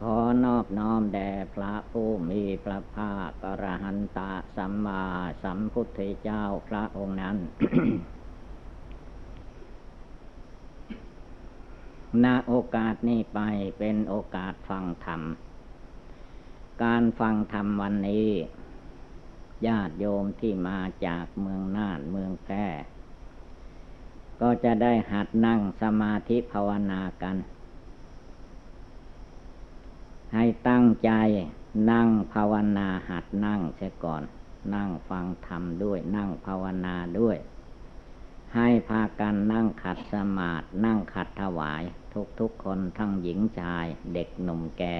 ขอนอบน้อมแด่พระผู้มีพระภาคอรหันตสัมมาสัมพุทธเจ้าพระองค์นั้น ณ โอกาสนี้ไปเป็นโอกาสฟังธรรม การฟังธรรมวันนี้ ญาติโยมที่มาจากเมืองน่านเมืองแพร่ก็จะได้หัดนั่งสมาธิภาวนากัน ให้ตั้งใจนั่งภาวนาหัดนั่งเสียก่อน นั่งฟังธรรมด้วย นั่งภาวนาด้วย ให้พากันนั่งขัดสมาธินั่งขัดถวาย ทุกทุกคนทั้งหญิงชายเด็กหนุ่มแก่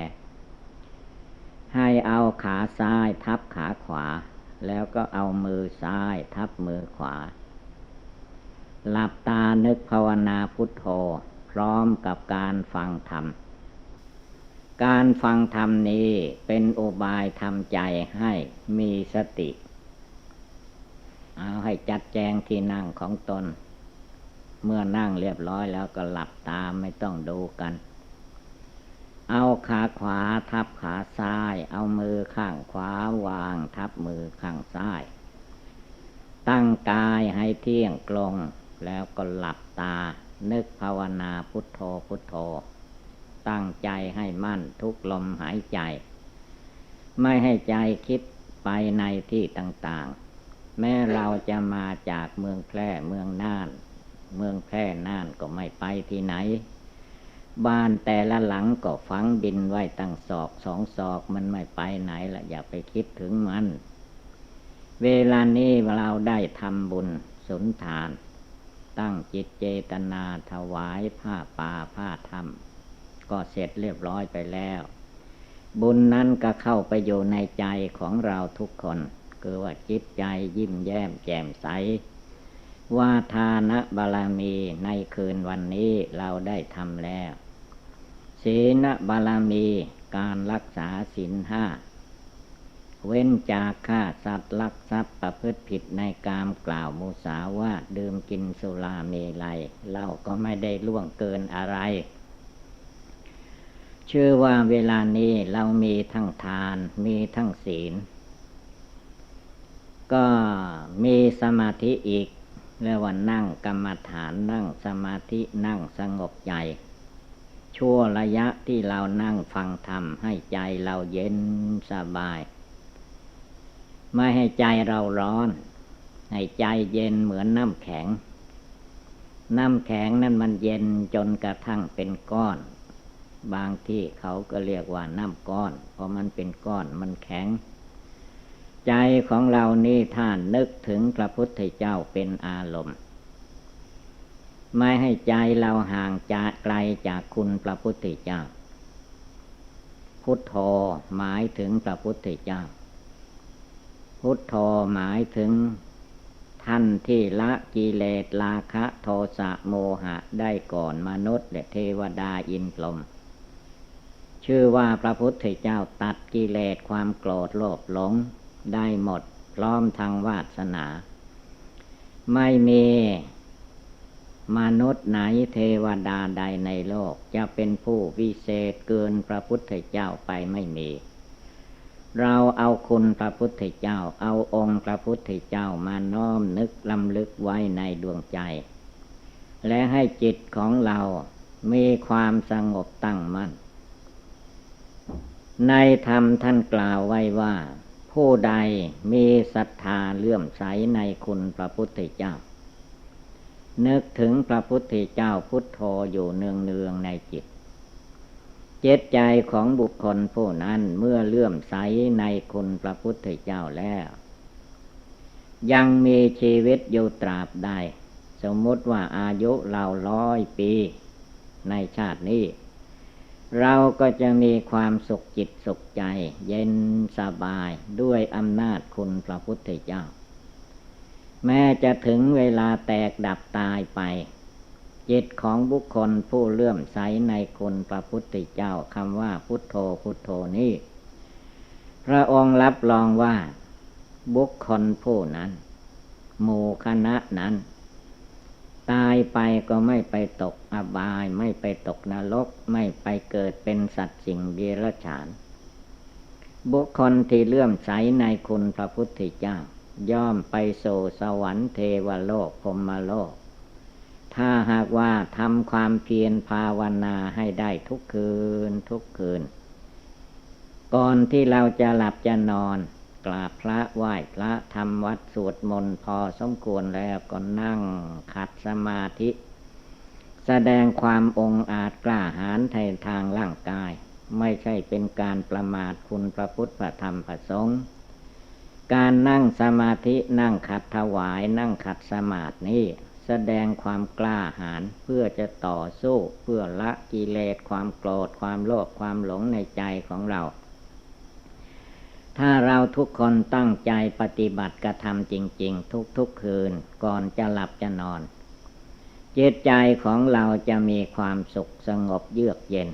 ให้เอาขาซ้ายทับขาขวา แล้วก็เอามือซ้ายทับมือขวา หลับตานึกภาวนาพุทโธ พร้อมกับการฟังธรรม การฟังธรรมนี้เป็นอุบายทำใจให้มีสติ เอาให้จัดแจงที่นั่งของตน เมื่อนั่งเรียบร้อยแล้วก็หลับตาไม่ต้องดูกัน เอาขาขวาทับขาซ้าย เอามือข้างขวาวางทับมือข้างซ้าย ตั้งกายให้เที่ยงตรงแล้วก็หลับตา นึกภาวนาพุทโธพุทโธ ตั้งใจให้มั่นทุกลมหายใจ ไม่ให้ใจคิดไปในที่ต่างๆ แม้เราจะมาจากเมืองแพร่เมืองน่าน เมืองแพร่น่านก็ไม่ไปที่ไหน บ้านแต่ละหลังก็ฝังดินไว้ตั้งศอกสองศอกมันไม่ไปไหนละอย่าไปคิดถึงมัน เวลานี้เราได้ทำบุญสุนทานตั้งจิตเจตนาถวายผ้าป่าผ้าธรรม ก็เสร็จเรียบร้อยไปแล้ว บุญนั้นก็เข้าไปอยู่ในใจของเราทุกคน คือว่าจิตใจยิ้มแย้มแจ่มใสว่าทานะบารมีในคืนวันนี้เราได้ทำแล้ว ศีลบารมีการรักษาศีลห้า เว้นจากฆ่าสัตว์ลักทรัพย์ประพฤติผิดในกามกล่าวมุสาวาดื่มกินสุราเมลัย เราก็ไม่ได้ล่วงเกินอะไร ชื่อว่าเวลานี้เรามีทั้งทานมีทั้งศีล ก็มีสมาธิอีกเรียกว่านั่งกรรมฐานนั่งสมาธินั่งสงบใจ ชั่วระยะที่เรานั่งฟังธรรมให้ใจเราเย็นสบาย ไม่ให้ใจเราร้อน ให้ใจเย็นเหมือนน้ำแข็ง น้ำแข็งนั้นมันเย็นจนกระทั่งเป็นก้อน บางที่เขาก็เรียกว่าน้ำก้อน เพราะมันเป็นก้อนมันแข็ง ใจของเรานี่ท่านนึกถึงพระพุทธเจ้าเป็นอารมณ์ ไม่ให้ใจเราห่างจากไกลจากคุณพระพุทธเจ้า พุทโธหมายถึงพระพุทธเจ้า พุทโธหมายถึงท่านที่ละกิเลสราคะโทสะโมหะได้ก่อนมนุษย์และเทวดาอินพรหม ชื่อว่าพระพุทธเจ้าตัดกิเลสความโกรธโลภหลงได้หมดพร้อมทางวาสนา ไม่มีมนุษย์ไหนเทวดาใดในโลก จะเป็นผู้วิเศษเกินพระพุทธเจ้าไปไม่มี เราเอาคุณพระพุทธเจ้า เอาองค์พระพุทธเจ้ามาน้อมนึกลำลึกไว้ในดวงใจ และให้จิตของเรา มีความสงบตั้งมั่น ในธรรมท่านกล่าวไว้ว่า ผู้ใดมีศรัทธาเลื่อมใสในคุณพระพุทธเจ้า นึกถึงพระพุทธเจ้าพุทโธอยู่เนืองเนืองในจิต เจตใจของบุคคลผู้นั้นเมื่อเลื่อมใสในคุณพระพุทธเจ้าแล้ว ยังมีชีวิตอยู่ตราบใด สมมติว่าอายุเราร้อยปี ในชาตินี้ เราก็จะมีความสุขจิตสุขใจ เย็นสบายด้วยอำนาจคุณพระพุทธเจ้า แม้จะถึงเวลาแตกดับตายไป จิตของบุคคลผู้เลื่อมใสในคุณพระพุทธเจ้าคำว่าพุทโธพุทโธนี้พระองค์รับรองว่า บุคคลผู้นั้นหมู่คณะนั้น ตายไปก็ไม่ไปตกอบาย ไม่ไปตกนรก ไม่ไปเกิดเป็นสัตว์สิ่งเดรัจฉาน บุคคลที่เลื่อมใสในคุณพระพุทธเจ้า ย่อมไปโซสวรรค์เทวโลกพรหมโลก ถ้าหากว่าทำความเพียรภาวนาให้ได้ทุกคืนทุกคืน ก่อนที่เราจะหลับจะนอน กราบพระไหว้พระทำวัดสวดมนต์พอสมควรแล้วก็นั่งขัดสมาธิ แสดงความองอาจกล้าหาญในทางร่างกาย ไม่ใช่เป็นการประมาทคุณพระพุทธธรรมพระสงฆ์การนั่งสมาธินั่งขัดถวายนั่งขัดสมาธินี้แสดงความกล้าหาญเพื่อจะต่อสู้เพื่อละกิเลสความโกรธความโลภความหลงในใจของเรา ถ้าเราทุกคนตั้งใจปฏิบัติกระทำจริง ๆ ทุกๆคืนก่อนจะหลับจะนอน จิตใจของเราจะมีความสุขสงบเยือกเย็น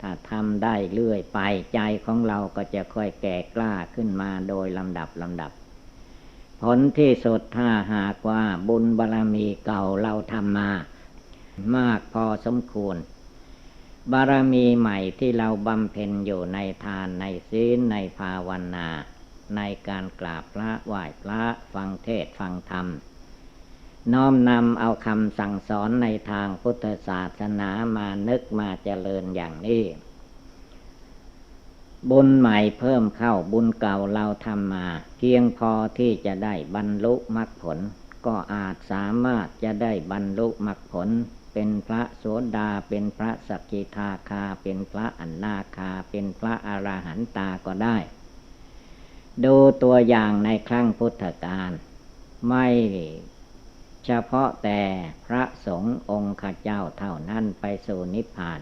ถ้าทำได้เรื่อยไปใจของเราก็จะค่อยแก่กล้าขึ้นมาโดยลำดับลำดับ ผลที่สุดถ้าหากว่าบุญบารรมีเก่าเราทำมามากพอสมควร บารมีใหม่ที่เราบำเพ็ญอยู่ในทานในศีลในภาวนา ในการกราบพระไหว้พระฟังเทศฟังธรรม น้อมนำเอาคำสั่งสอนในทางพุทธศาสนามานึกมาเจริญอย่างนี้บุญใหม่เพิ่มเข้าบุญเก่าเราทำมา เพียงพอที่จะได้บรรลุมรรคผล ก็อาจสามารถจะได้บรรลุมรรคผล เป็นพระโสดา เป็นพระสกิทาคา เป็นพระอันนาคา เป็นพระอรหันตาก็ได้ ดูตัวอย่างในครั้งพุทธกาลไม่เฉพาะแต่พระสงฆ์องค์ข้าเจ้าเท่านั้นไปสู่นิพพาน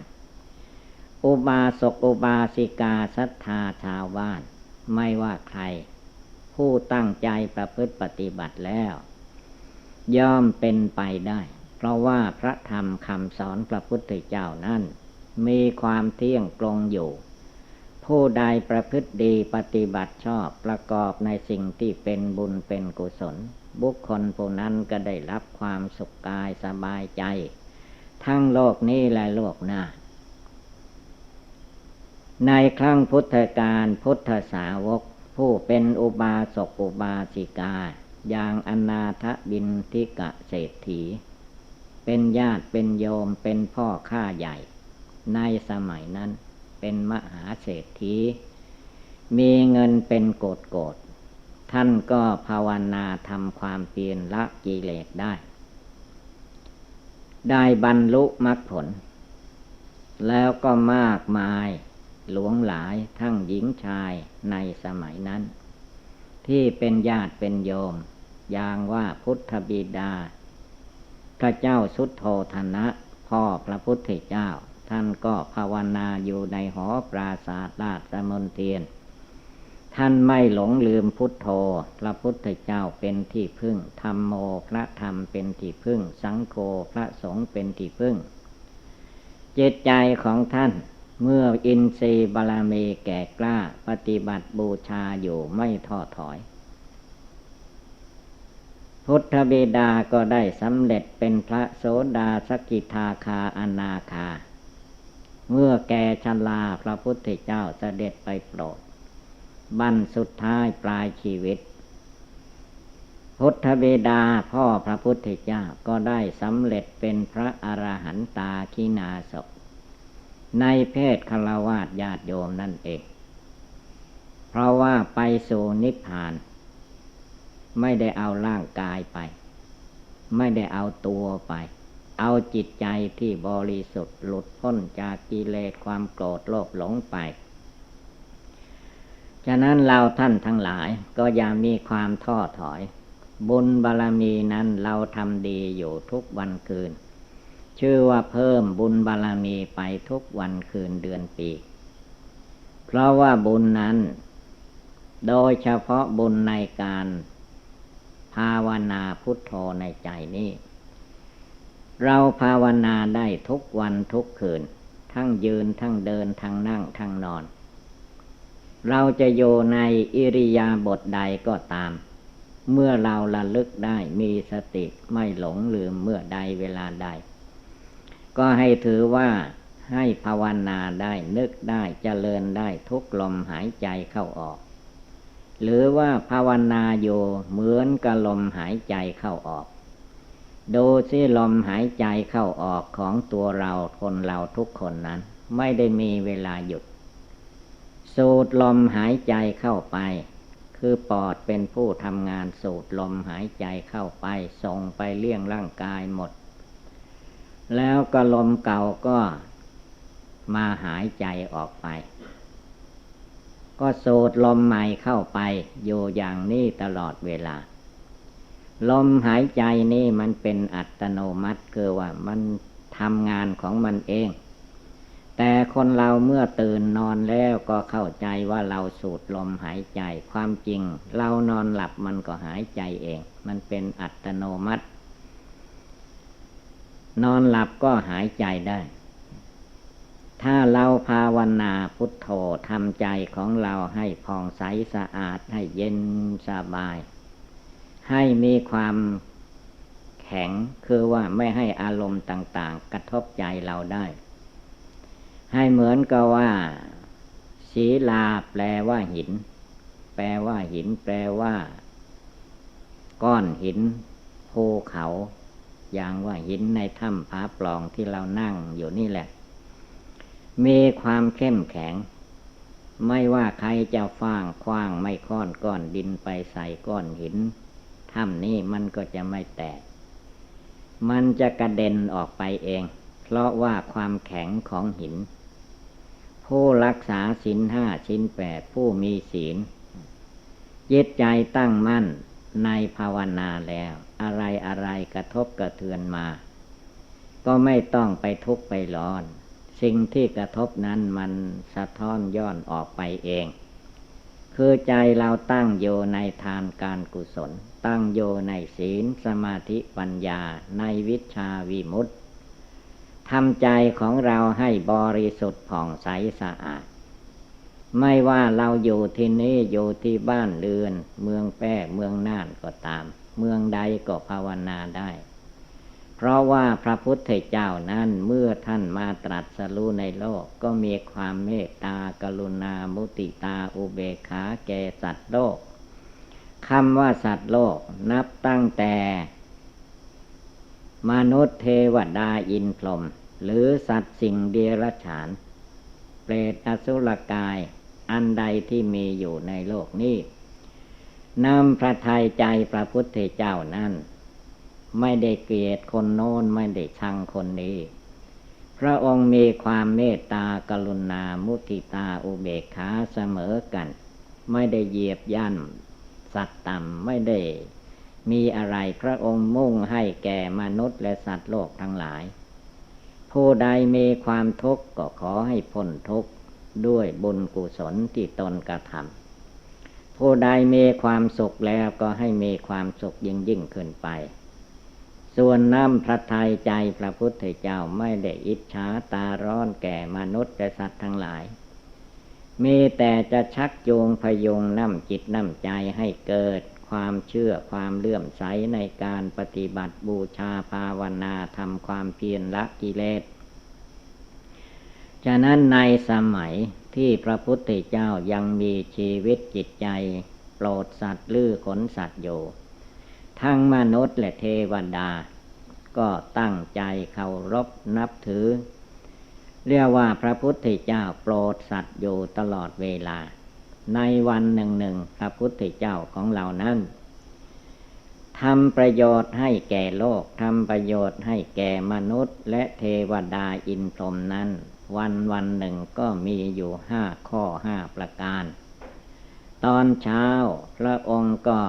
อุบาสกอุบาสิกาศรัทธาชาวบ้าน ไม่ว่าใคร ผู้ตั้งใจประพฤติปฏิบัติแล้ว ย่อมเป็นไปได้ เพราะว่าพระธรรมคำสอนพระพุทธเจ้านั้น มีความเที่ยงตรงอยู่ ผู้ใดประพฤติดีปฏิบัติชอบประกอบในสิ่งที่เป็นบุญเป็นกุศล บุคคลผู้นั้นก็ได้รับความสุขกายสบายใจ ทั้งโลกนี้และโลกหน้าในครั้งพุทธกาลพุทธสาวก ผู้เป็นอุบาสกอุบาสิกา อย่างอนาถบินทิกะเศรษฐี เป็นญาติเป็นโยมเป็นพ่อข้าใหญ่ ในสมัยนั้นเป็นมหาเศรษฐี มีเงินเป็นโกดโกดท่านก็ภาวนาทำความเปลี่ยนละกิเลสได้ ได้บรรลุมรรคผล แล้วก็มากมายหลวงหลายทั้งหญิงชายในสมัยนั้น ที่เป็นญาติเป็นโยม อย่างว่าพุทธบิดา พระเจ้าสุดโทธนะพ่อพระพุทธเจ้า ท่านก็ภาวนาอยู่ในหอปราศาสราชมนเทียน ท่านไม่หลงลืมพุทโธ พระพุทธเจ้าเป็นที่พึ่งธรรมโมพระธรรมเป็นที่พึ่ง สังโฆพระสงฆ์เป็นที่พึ่ง เจตใจของท่านเมื่ออินทรีย์บาลามีแก่กล้า ปฏิบัติบูชาอยู่ไม่ท้อถอย พุทธเบดาก็ได้สำเร็จเป็นพระโสดาสกิทาคาอนาคา เมื่อแกชลาพระพุทธเจ้าเสด็จไปโปรดบันสุดท้ายปลายชีวิต พุทธเบดาพ่อพระพุทธเจ้าก็ได้สำเร็จเป็นพระอรหันตาคินาศในเพศคารวาสญาติโยมนั่นเอง เพราะว่าไปสู่นิพพาน ไม่ได้เอาร่างกายไป ไม่ได้เอาตัวไป เอาจิตใจที่บริสุทธิ์หลุดพ้นจากกิเลสความโกรธโลภหลงไป ฉะนั้นเราท่านทั้งหลายก็อย่ามีความท้อถอย บุญบารรมีนั้นเราทำดีอยู่ทุกวันคืน ชื่อว่าเพิ่มบุญบารรมีไปทุกวันคืนเดือนปี เพราะว่าบุญนั้น โดยเฉพาะบุญในการ ภาวนาพุทโธในใจนี้ เราภาวนาได้ทุกวันทุกคืน ทั้งยืนทั้งเดินทั้งนั่งทั้งนอน เราจะโยในอิริยาบถใดก็ตาม เมื่อเราระลึกได้มีสติไม่หลงลืมเมื่อใดเวลาใด ก็ให้ถือว่าให้ภาวนาได้นึกได้เจริญได้ทุกลมหายใจเข้าออก หรือว่าภาวนาอยู่เหมือนกับลมหายใจเข้าออก ดูซิลมหายใจเข้าออกของตัวเราคนเราทุกคนนั้น ไม่ได้มีเวลาหยุด สูดลมหายใจเข้าไป คือปอดเป็นผู้ทำงานสูดลมหายใจเข้าไปส่งไปเลี้ยงร่างกายหมด แล้วก็ลมเก่าก็มาหายใจออกไป ก็สูดลมใหม่เข้าไป อยู่อย่างนี้ตลอดเวลา ลมหายใจนี่มันเป็นอัตโนมัติคือว่ามันทำงานของมันเอง แต่คนเราเมื่อตื่นนอนแล้วก็เข้าใจว่าเราสูดลมหายใจ ความจริง เรานอนหลับมันก็หายใจเอง มันเป็นอัตโนมัติ นอนหลับก็หายใจได้ ถ้าเราภาวนาพุทโธทำใจของเราให้ผ่องใสสะอาดให้เย็นสบาย ให้มีความแข็งคือว่าไม่ให้อารมณ์ต่างๆ กระทบใจเราได้ ให้เหมือนกับว่าศีลาแปลว่าหิน แปลว่าหิน แปลว่า ก้อนหินภูเขา อย่างว่าหินในถ้ำผาปล่องที่เรานั่งอยู่นี่แหละ มีความเข้มแข็ง ไม่ว่าใครจะฟางคว้างไม่ค้อนก้อนดินไปใส่ก้อนหินถ้ำนี้มันก็จะไม่แตก มันจะกระเด็นออกไปเอง เพราะว่าความแข็งของหิน ผู้รักษาศีลห้าชิ้นแปดผู้มีศีลจิตใจตั้งมั่นในภาวนาแล้ว อะไรอะไรกระทบกระเทือนมา ก็ไม่ต้องไปทุกข์ไปร้อน สิ่งที่กระทบนั้นมันสะท้อนย้อนออกไปเอง คือใจเราตั้งโยในทานการกุศล ตั้งโยในศีลสมาธิปัญญาในวิชาวิมุตติทำใจของเราให้บริสุทธิ์ผ่องใสสะอาด ไม่ว่าเราอยู่ที่นี่อยู่ที่บ้านเรือน เมืองแป้เมืองน่านก็ตาม เมืองใดก็ภาวนาได้ เพราะว่าพระพุทธเจ้านั้นเมื่อท่านมาตรัสรู้ในโลกก็มีความเมตตากรุณามุติตาอุเบกขาแก่สัตว์โลกคำว่าสัตว์โลกนับตั้งแต่ มนุษย์เทวดาอินพรหมหรือสัตว์สิ่งเดรัจฉาน เปรตอสุรกาย อันใดที่มีอยู่ในโลกนี้นำพระทัยใจพระพุทธเจ้านั้น ไม่ได้เกลียดคนโน้นไม่ได้ชังคนนี้ พระองค์มีความเมตตากรุณามุทิตาอุเบกขาเสมอกัน ไม่ได้เหยียบย่ำสัตว์ต่ำไม่ได้ มีอะไรพระองค์มุ่งให้แก่มนุษย์และสัตว์โลกทั้งหลาย ผู้ใดมีความทุกข์ก็ขอให้พ้นทุกข์ด้วยบุญกุศลที่ตนกระทำผู้ใดมีความสุขแล้วก็ให้มีความสุขยิ่งยิ่งขึ้นไป ส่วนน้ำพระทัยใจพระพุทธเจ้าไม่ได้อิจฉาตาร้อนแก่มนุษย์และสัตว์ทั้งหลาย มีแต่จะชักจูงพยงน้ำจิตน้ำใจให้เกิดความเชื่อความเลื่อมใสในการปฏิบัติบูชาภาวนาทำความเพียรละกิเลสฉะนั้นในสมัยที่พระพุทธเจ้ายังมีชีวิตจิตใจ โปรดสัตว์ลือขนสัตว์อยู่ ทั้งมนุษย์และเทวดา ก็ตั้งใจเคารพนับถือ เรียกว่าพระพุทธเจ้าโปรดสัตว์อยู่ตลอดเวลา ในวันหนึ่งหนึ่งพระพุทธเจ้าของเรานั้นทำประโยชน์ให้แก่โลกทำประโยชน์ให้แก่มนุษย์ และเทวดาอินพรหมนั้น วันวันหนึ่งก็มีอยู่ห้าข้อห้าประการ ตอนเช้าพระองค์ก็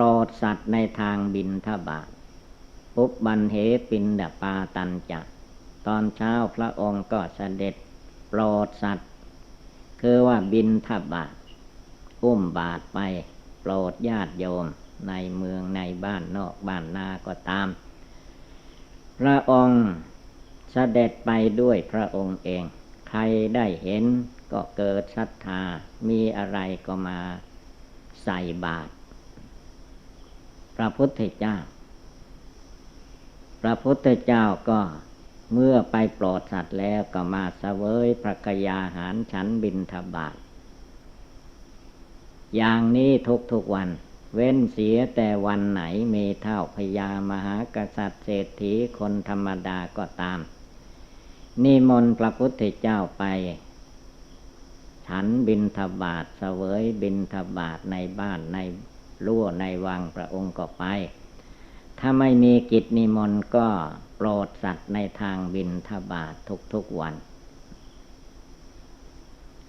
รดสัตว์ในทางบินทบาทปุบบันเหปินดปาตันจักตอนเช้าพระองค์ก็เสด็จโปรดสัตว์ คือว่าบินทบาทอุ้มบาทไปโปรดญาติโยมในเมืองในบ้านนอกบ้านนาก็ตาม พระองค์เสด็จไปด้วยพระองค์เอง ใครได้เห็นก็เกิดศรัทธามีอะไรก็มาใส่บาตร พระพุทธเจ้า พระพุทธเจ้าก็เมื่อไปโปรดสัตว์แล้วก็มาเสวยพระกยาหารฉันบินทบาท อย่างนี้ทุกๆวัน เว้นเสียแต่วันไหนเมเท่าพญามหากษัตริย์เศรษฐีคนธรรมดาก็ตาม นิมนต์พระพุทธเจ้าไป ฉันบินทบาทเสวยบินทบาทในบ้านใน รั้วในวังพระองค์ก็ไป ถ้าไม่มีกิจนิมนต์ก็โปรดสัตว์ในทางบินทบาททุกๆวัน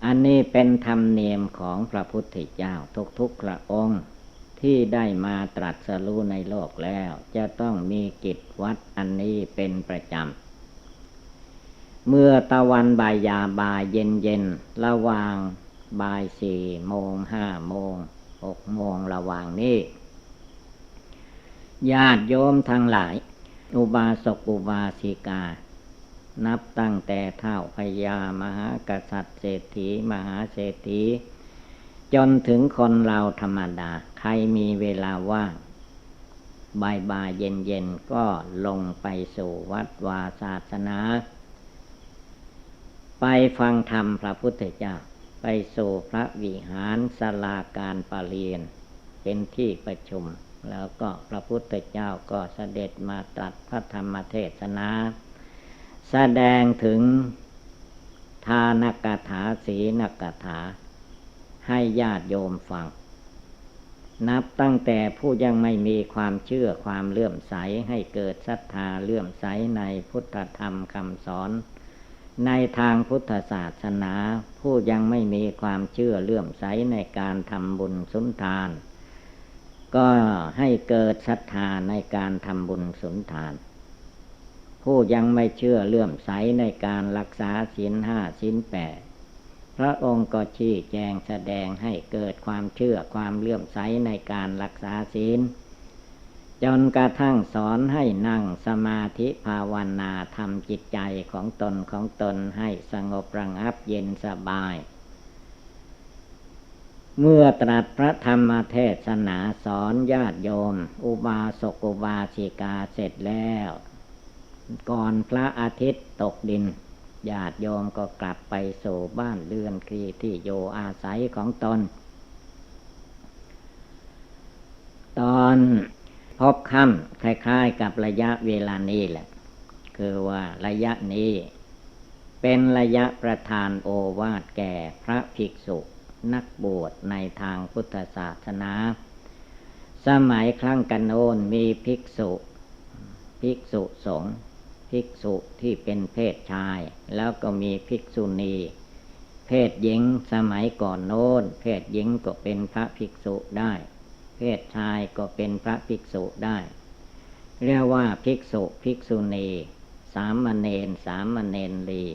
อันนี้เป็นธรรมเนียมของพระพุทธเจ้าทุกๆพระองค์ที่ได้มาตรัสรู้ในโลกแล้ว จะต้องมีกิจวัดอันนี้เป็นประจำ เมื่อตะวันบ่ายยาบ่ายเย็นเย็นระหว่างบ่ายสี่โมงห้าโมง หกโมงระหว่างนี้ ญาติโยมทั้งหลาย อุบาสกอุบาสิกา นับตั้งแต่เท่าพญามหากษัตริย์เศรษฐีมหาเศรษฐี จนถึงคนเราธรรมดา ใครมีเวลาว่างบ่ายบ่ายเย็นเย็นก็ลงไปสู่วัดวาศาสนา ไปฟังธรรมพระพุทธเจ้า ไปสู่พระวิหารสลาการปรเรียน เป็นที่ประชุม แล้วก็พระพุทธเจ้าก็เสด็จมาตรัสพระธรรมเทศนา แสดงถึงทานกถาศีนกถา ให้ญาติโยมฟัง นับตั้งแต่ผู้ยังไม่มีความเชื่อความเลื่อมใสให้เกิดศรัทธาเลื่อมใสในพุทธธรรมคำสอน ในทางพุทธศาสนา ผู้ยังไม่มีความเชื่อเลื่อมใสในการทำบุญสุนทาน ก็ให้เกิดศรัทธาในการทำบุญสุนทาน ผู้ยังไม่เชื่อเลื่อมใสในการรักษาศีลห้าศีลแปดพระองค์ก็ชี้แจงแสดงให้เกิดความเชื่อความเลื่อมใสในการรักษาศีล จนกระทั่งสอนให้นั่งสมาธิภาวนาทำจิตใจของตนของตนให้สงบระงับเย็นสบาย เมื่อตรัสพระธรรมเทศนาสอนญาติโยม อุบาสกอุบาสิกาเสร็จแล้ว ก่อนพระอาทิตย์ตกดินญาติโยมก็กลับไปสู่บ้านเรือนครีที่โยอาศัยของตน ตอน พบค่ำคล้าย ๆ กับระยะเวลานี้แหละ คือว่าระยะนี้ เป็นระยะประทานโอวาทแก่พระภิกษุนักบวชในทางพุทธศาสนา สมัยครั้งกันโน้นมีภิกษุ ภิกษุสงฆ์ภิกษุที่เป็นเพศชาย แล้วก็มีภิกษุณี เพศหญิงสมัยก่อนโน้น เพศหญิงก็เป็นพระภิกษุได้ เพศชายก็เป็นพระภิกษุได้ เรียกว่าภิกษุภิกษุณี สามเณรสามเณรี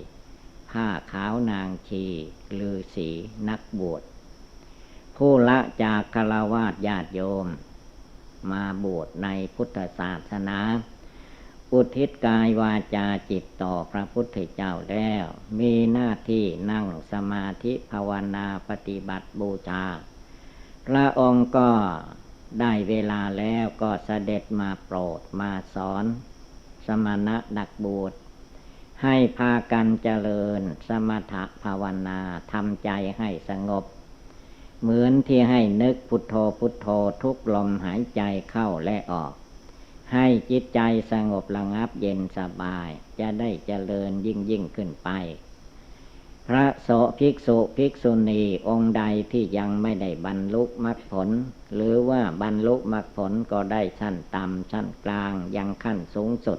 ผ้าขาวนางชีลือสีนักบวช ผู้ละจากคารวาสญาติโยม มาบวชในพุทธศาสนา อุทิศกายวาจาจิตต่อพระพุทธเจ้าแล้ว มีหน้าที่นั่งสมาธิภาวนาปฏิบัติบูชา พระองค์ก็ได้เวลาแล้วก็เสด็จมาโปรดมาสอน สมณะนักบวชให้พากันเจริญสมถภาวนาทำใจให้สงบ เหมือนที่ให้นึกพุทโธพุทโธทุกลมหายใจเข้าและออก ให้จิตใจสงบระงับเย็นสบาย จะได้เจริญยิ่งยิ่งขึ้นไป พระโสภิกษุภิกษุณีองค์ใดที่ยังไม่ได้บรรลุมรรคผล หรือว่าบรรลุมรรคผลก็ได้ชั้นต่ำชั้นกลางยังขั้นสูงสุด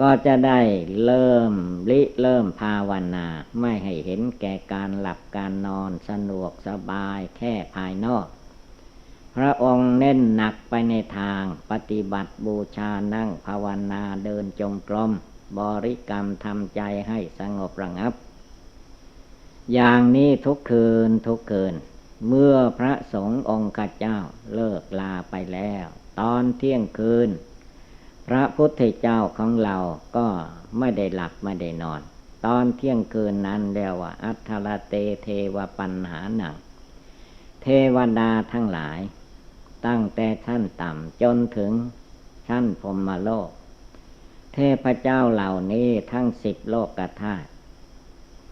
ก็จะได้เริ่มริเริ่มภาวนา ไม่ให้เห็นแก่การหลับการนอนสะดวกสบายแค่ภายนอก พระองค์เน้นหนักไปในทางปฏิบัติบูชานั่งภาวนาเดินจงกรมบริกรรมทำใจให้สงบระงับ อย่างนี้ทุกคืนทุกคืน เมื่อพระสงฆ์องค์เจ้าเลิกลาไปแล้ว ตอนเที่ยงคืน พระพุทธเจ้าของเราก็ไม่ได้หลับไม่ได้นอน ตอนเที่ยงคืนนั้นเรียกว่าอัทรเตเทวปัญหาหนัง เทวดาทั้งหลาย ตั้งแต่ชั้นต่ำจนถึงชั้นพรมโลก เทพเจ้าเหล่านี้ทั้งสิบโลกธาตุ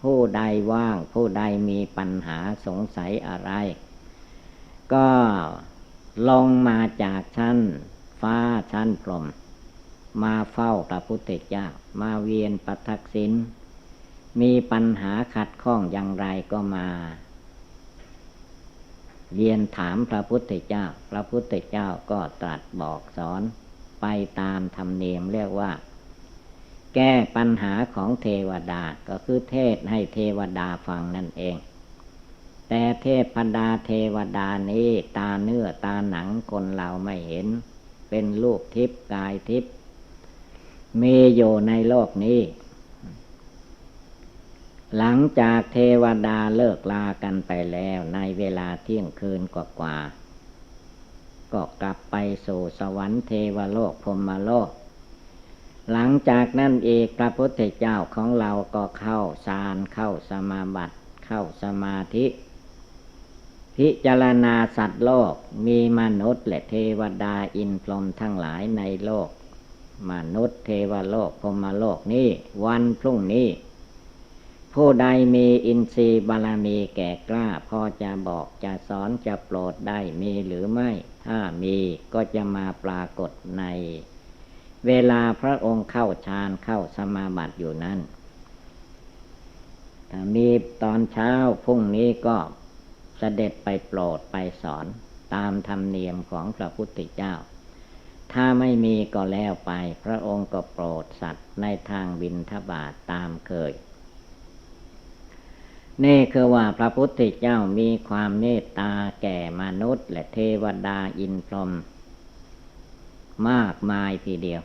ผู้ใดว่าง ผู้ใดมีปัญหาสงสัยอะไร ก็ลงมาจากชั้นฟ้าชั้นพรหมมาเฝ้าพระพุทธเจ้ามาเวียนปัทักษิณมีปัญหาขัดข้องอย่างไรก็มา เรียนถามพระพุทธเจ้า พระพุทธเจ้าก็ตรัสบอกสอนไปตามธรรมเนียมเรียกว่า แก้ปัญหาของเทวดาก็คือเทศให้เทวดาฟังนั่นเอง แต่เทพดาเทวดานี้ตาเนื้อตาหนังคนเราไม่เห็น เป็นลูกทิพย์กายทิพย์มีอยู่ในโลกนี้ หลังจากเทวดาเลิกลากันไปแล้วในเวลาเที่ยงคืนกว่าๆก็กลับไปสู่สวรรค์เทวโลกพรมโลก หลังจากนั้นเอกพระพุทธเจ้าของเราก็เข้าฌานเข้าสมาบัติ เข้าสมาธิ พิจารณาสัตว์โลกมีมนุษย์และเทวดาอินพรหมทั้งหลายในโลก มนุษย์เทวโลกพรมโลกนี้วันพรุ่งนี้ ผู้ใดมีอินทรีย์บารมีแก่กล้า พอจะบอกจะสอนจะโปรดได้มีหรือไม่ ถ้ามีก็จะมาปรากฏใน เวลาพระองค์เข้าฌานเข้าสมาบัติอยู่นั้นถ้ามีตอนเช้าพรุ่งนี้ก็เสด็จไปโปรดไปสอนตามธรรมเนียมของพระพุทธเจ้า ถ้าไม่มีก็แล้วไป พระองค์ก็โปรดสัตว์ในทางบินทบาทตามเคย นี่คือว่าพระพุทธเจ้ามีความเมตตาแก่มนุษย์ และเทวดาอินพรหมมากมายทีเดียว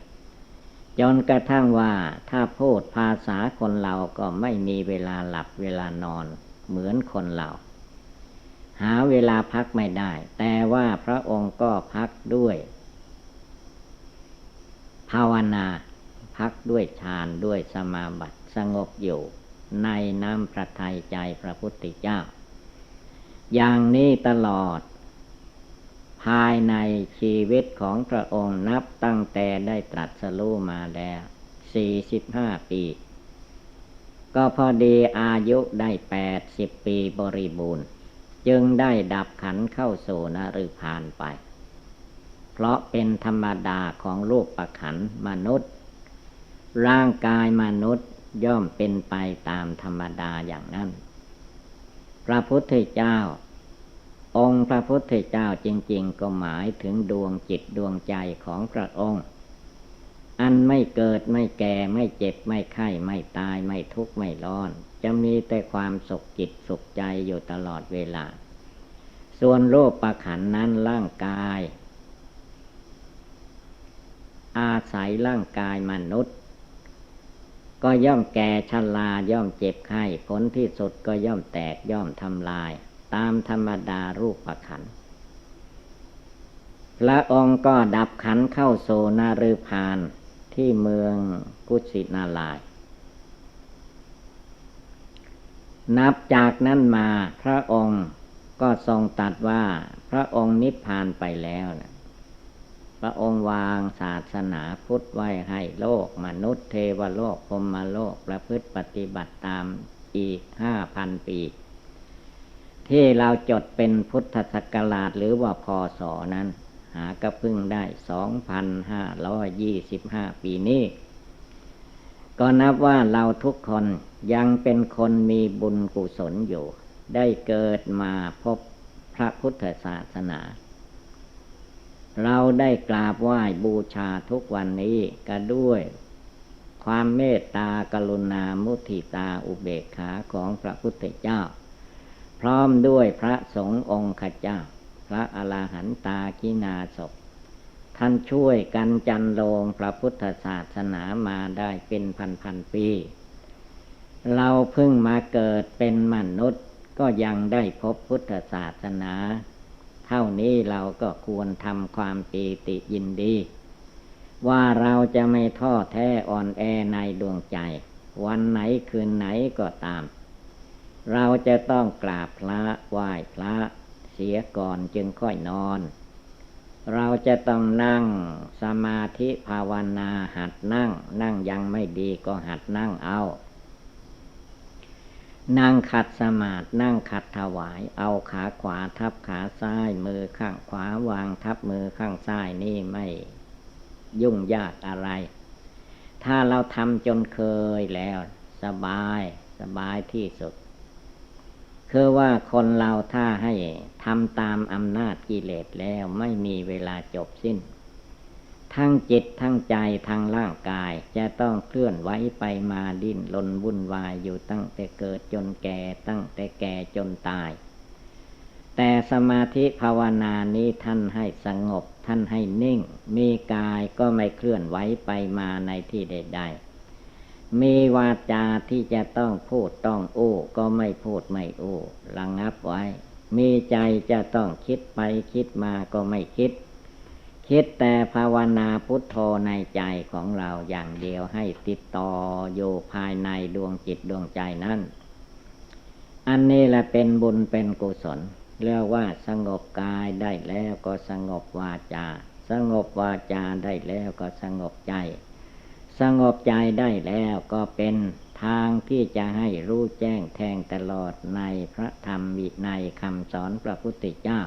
จนกระทั่งว่าถ้าพูดภาษาคนเราก็ไม่มีเวลาหลับเวลานอนเหมือนคนเรา หาเวลาพักไม่ได้ แต่ว่าพระองค์ก็พักด้วย ภาวนา พักด้วยฌานด้วยสมาบัติสงบอยู่ ในน้ำพระทัยใจพระพุทธเจ้า อย่างนี้ตลอด ภายในชีวิตของพระองค์นับตั้งแต่ได้ตรัสรู้มาแล้วสี่สิบห้าปี ก็พอดีอายุได้แปดสิบปีบริบูรณ์ จึงได้ดับขันเข้าสู่นฤพานไป เพราะเป็นธรรมดาของรูปประขันมนุษย์ ร่างกายมนุษย์ย่อมเป็นไปตามธรรมดาอย่างนั้น พระพุทธเจ้า องค์พระพุทธเจ้าจริง ๆ ก็หมายถึงดวงจิตดวงใจของพระองค์ อันไม่เกิดไม่แก่ไม่เจ็บไม่ไข้ไม่ตายไม่ทุกข์ไม่ร้อน จะมีแต่ความสุขจิตสุขใจอยู่ตลอดเวลา ส่วนโลกประขันนั้นร่างกาย อาศัยร่างกายมนุษย์ ก็ย่อมแก่ชราย่อมเจ็บไข้ผลที่สุดก็ย่อมแตกย่อมทำลาย ตามธรรมดารูปประขันพระองค์ก็ดับขันเข้าโซนาฤพานที่เมืองกุสินาลาย นับจากนั้นมาพระองค์ก็ทรงตัดว่าพระองค์นิพพานไปแล้วนะพระองค์วางศาสนาพุทธไว้ให้โลกมนุษย์เทวโลกพรมโลกประพฤติปฏิบัติตามอีกห้าพันปี ที่เราจดเป็นพุทธศักราชหรือว่าพศนั้น หากระพึ่งได้สองพันห้าร้อยยี่สิบห้าปีนี้ ก็นับว่าเราทุกคนยังเป็นคนมีบุญกุศลอยู่ ได้เกิดมาพบพระพุทธศาสนา เราได้กราบไหว้บูชาทุกวันนี้ก็ด้วยความเมตตากรุณามุทิตาอุเบกขาของพระพุทธเจ้า ร้อมด้วยพระสงฆ์องค์ขเจ้า พระอรหันตากินาศพท่านช่วยกันจันโลงพระพุทธศาสนามาได้เป็นพันพันปี เราเพิ่งมาเกิดเป็นมนุษย์ก็ยังได้พบพุทธศาสนา เท่านี้เราก็ควรทำความปีติยินดี ว่าเราจะไม่ท้อแท้อ่อนแอในดวงใจ วันไหนคืนไหนก็ตาม เราจะต้องกราบพระไหว้พระเสียก่อนจึงค่อยนอน เราจะต้องนั่งสมาธิภาวนาหัดนั่ง นั่งยังไม่ดีก็หัดนั่งเอา นั่งขัดสมาธินั่งขัดถวาย เอาขาขวาทับขาซ้าย มือข้างขวาวางทับมือข้างซ้ายนี่ไม่ยุ่งยากอะไร ถ้าเราทำจนเคยแล้ว สบายสบายที่สุด คือว่าคนเราถ้าให้ทำตามอำนาจกิเลสแล้วไม่มีเวลาจบสิ้น ทั้งจิตทั้งใจทั้งร่างกายจะต้องเคลื่อนไหวไปมาดิ้นรนวุ่นวายอยู่ตั้งแต่เกิดจนแก่ตั้งแต่แก่จนตาย แต่สมาธิภาวนานี้ท่านให้สงบท่านให้นิ่ง มีกายก็ไม่เคลื่อนไหวไปมาในที่ใดๆ มีวาจาที่จะต้องพูดต้องโอ้ก็ไม่พูดไม่โอ้ระงับไว้ มีใจจะต้องคิดไปคิดมาก็ไม่คิด คิดแต่ภาวนาพุทโธในใจของเราอย่างเดียวให้ติดต่ออยู่ภายในดวงจิตดวงใจนั้นอันนี้แหละเป็นบุญเป็นกุศลเรียกว่าสงบกายได้แล้วก็สงบวาจา สงบวาจาได้แล้วก็สงบใจ สงบใจได้แล้วก็เป็นทางที่จะให้รู้แจ้งแทงตลอดในพระธรรมวินัยคำสอนพระพุทธเจ้า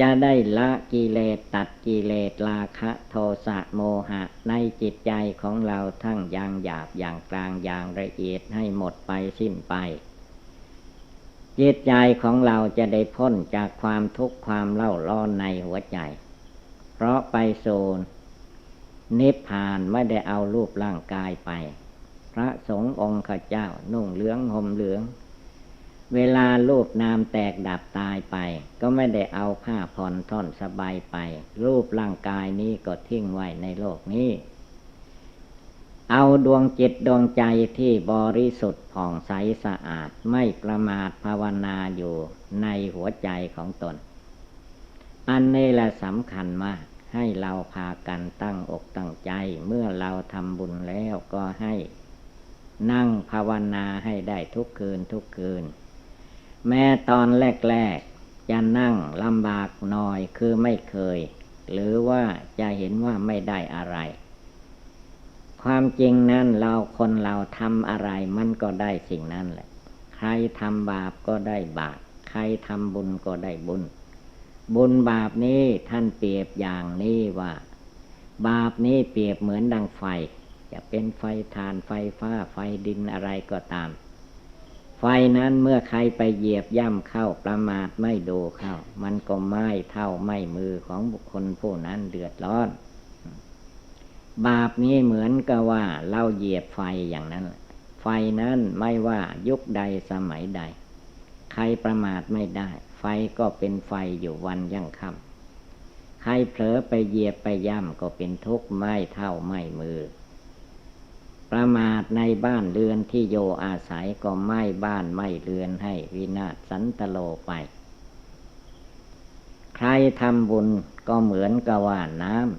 จะได้ละกิเลสตัดกิเลสราคะโทสะโมหะในจิตใจของเราทั้งอย่างหยาบอย่างกลางอย่างละเอียดให้หมดไปสิ้นไปจิตใจของเราจะได้พ้นจากความทุกข์ความเล่าร้อนในหัวใจ เพราะไปโซน นิพพานไม่ได้เอารูปร่างกายไป พระสงฆ์องค์ข้าเจ้า นุ่งเหลืองห่มเหลือง เวลารูปนามแตกดับตายไป ก็ไม่ได้เอาผ้าผ่อนท่อนสบายไป รูปร่างกายนี้ก็ทิ้งไว้ในโลกนี้ เอาดวงจิตดวงใจที่บริสุทธิ์ผ่องใสสะอาดไม่ประมาทภาวนาอยู่ในหัวใจของตน อันนี้แหละสำคัญมาก ให้เราพากันตั้งอกตั้งใจ เมื่อเราทำบุญแล้วก็ให้ นั่งภาวนาให้ได้ทุกคืนทุกคืน แม้ตอนแรกๆจะนั่งลำบากหน่อยคือไม่เคย หรือว่าจะเห็นว่าไม่ได้อะไร ความจริงนั้นเราคนเราทำอะไรมันก็ได้สิ่งนั้นแหละ ใครทำบาปก็ได้บาปใครทำบุญก็ได้บุญ บุญบาปนี้ท่านเปรียบอย่างนี้ว่า บาปนี้เปรียบเหมือนดังไฟ จะเป็นไฟทานไฟฟ้าไฟดินอะไรก็ตาม ไฟนั้นเมื่อใครไปเหยียบย่ำเข้าประมาทไม่ดูเข้า มันก็ไหม้เท่าไหม้มือของบุคคลผู้นั้นเดือดร้อน บาปนี้เหมือนกับว่าเราเหยียบไฟอย่างนั้น ไฟนั้นไม่ว่ายุคใดสมัยใด ใครประมาทไม่ได้ ฟก็เป็นไฟอยู่วันยั่งค่ำใครเผลอไปเหยียบไปย่ำก็เป็นทุกข์ไม่เท่าไม่มือ ประมาทในบ้านเรือนที่โยอาศัยก็ไม้บ้านไม้เรือนให้วินาศสันตโลไป ใครทำบุญก็เหมือนกับว่าน้ำ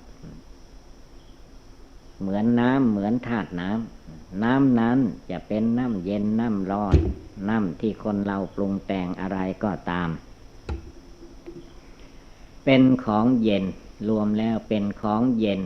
เหมือนน้ำเหมือนธาตุน้ำน้ำนั้นจะเป็นน้ำเย็นน้ำร้อน น้ำที่คนเราปรุงแต่งอะไรก็ตาม เป็นของเย็น รวมแล้วเป็นของเย็น